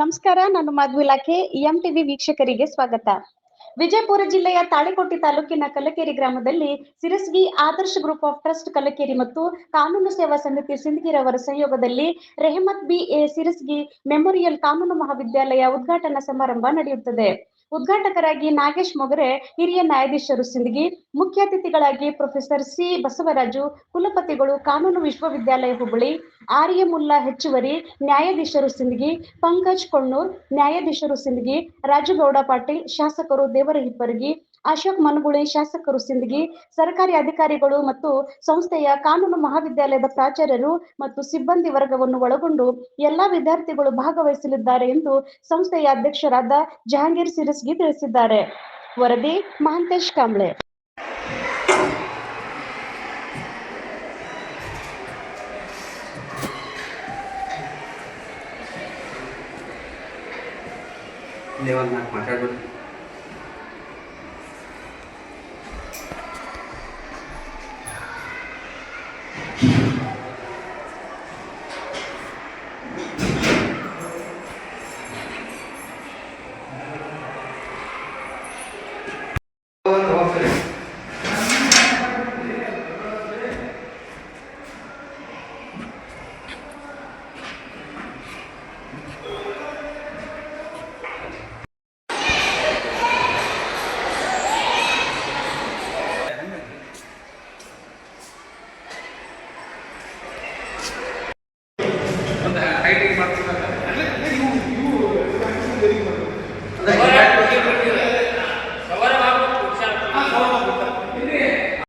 ನಮಸ್ಕಾರ, ನಾನು ಮಧು ಇಲಾಖೆ ಎಂ ಟಿವಿ ವೀಕ್ಷಕರಿಗೆ ಸ್ವಾಗತ. ವಿಜಯಪುರ ಜಿಲ್ಲೆಯ ತಾಳಿಕೋಟೆ ತಾಲೂಕಿನ ಕಲಕೇರಿ ಗ್ರಾಮದಲ್ಲಿ Sirasgi Adarsha group of trust Kalakeri ಮತ್ತು ಕಾನೂನು ಸೇವಾ ಸಮಿತಿ ಸಿಂದಗಿರವರ ಸಹಯೋಗದಲ್ಲಿ Rehmat B A Sirasgi memorial ಕಾನೂನು ಮಹಾವಿದ್ಯಾಲಯ ಉದ್ಘಾಟನಾ ಸಮಾರಂಭ ನಡೆಯುತ್ತದೆ. ಉದ್ಘಾಟಕರಾಗಿ ನಾಗೇಶ್ ಮೊಗರೆ, ಹಿರಿಯ ನ್ಯಾಯಾಧೀಶರು ಸಿಂದಗಿ, ಮುಖ್ಯ ಅತಿಥಿಗಳಾಗಿ ಪ್ರೊಫೆಸರ್ ಸಿ ಬಸವರಾಜು, ಕುಲಪತಿಗಳು ಕಾನೂನು ವಿಶ್ವವಿದ್ಯಾಲಯ ಹುಬ್ಬಳ್ಳಿ, ಆರ್ಯ ಮುಲ್ಲಾ ಹೆಚ್ಚುವರಿ, ನ್ಯಾಯಾಧೀಶರು ಸಿಂದಗಿ, ಪಂಕಜ್ ಕೊಣ್ಣೂರ್, ನ್ಯಾಯಾಧೀಶರು ಸಿಂದಗಿ, ರಾಜುಗೌಡ ಪಾಟೀಲ್, ಶಾಸಕರು ದೇವರ ಹಿಪ್ಪರಗಿ ಅಶೋಕ್ ಮನಗುಳಿ, ಶಾಸಕರು, ಸಿಂದಗಿ, ಸರ್ಕಾರಿ ಅಧಿಕಾರಿಗಳು ಮತ್ತು ಸಂಸ್ಥೆಯ ಕಾನೂನು ಮಹಾವಿದ್ಯಾಲಯದ ಪ್ರಾಚಾರ್ಯರು ಮತ್ತು ಸಿಬ್ಬಂದಿ ವರ್ಗವನ್ನು ಒಳಗೊಂಡು ಎಲ್ಲಾ ವಿದ್ಯಾರ್ಥಿಗಳು ಭಾಗವಹಿಸಲಿದ್ದಾರೆ ಎಂದು ಸಂಸ್ಥೆಯ ಅಧ್ಯಕ್ಷರಾದ ಜಹಾಂಗೀರ್ ಸಿರಸ್ಗಿ ತಿಳಿಸಿದ್ದಾರೆ. ವರದಿ, ಮಹಾಂತೇಶ್ ಕಾಂಬ್ಳೆ. ಮಾತಾಡ್ಬೋದು.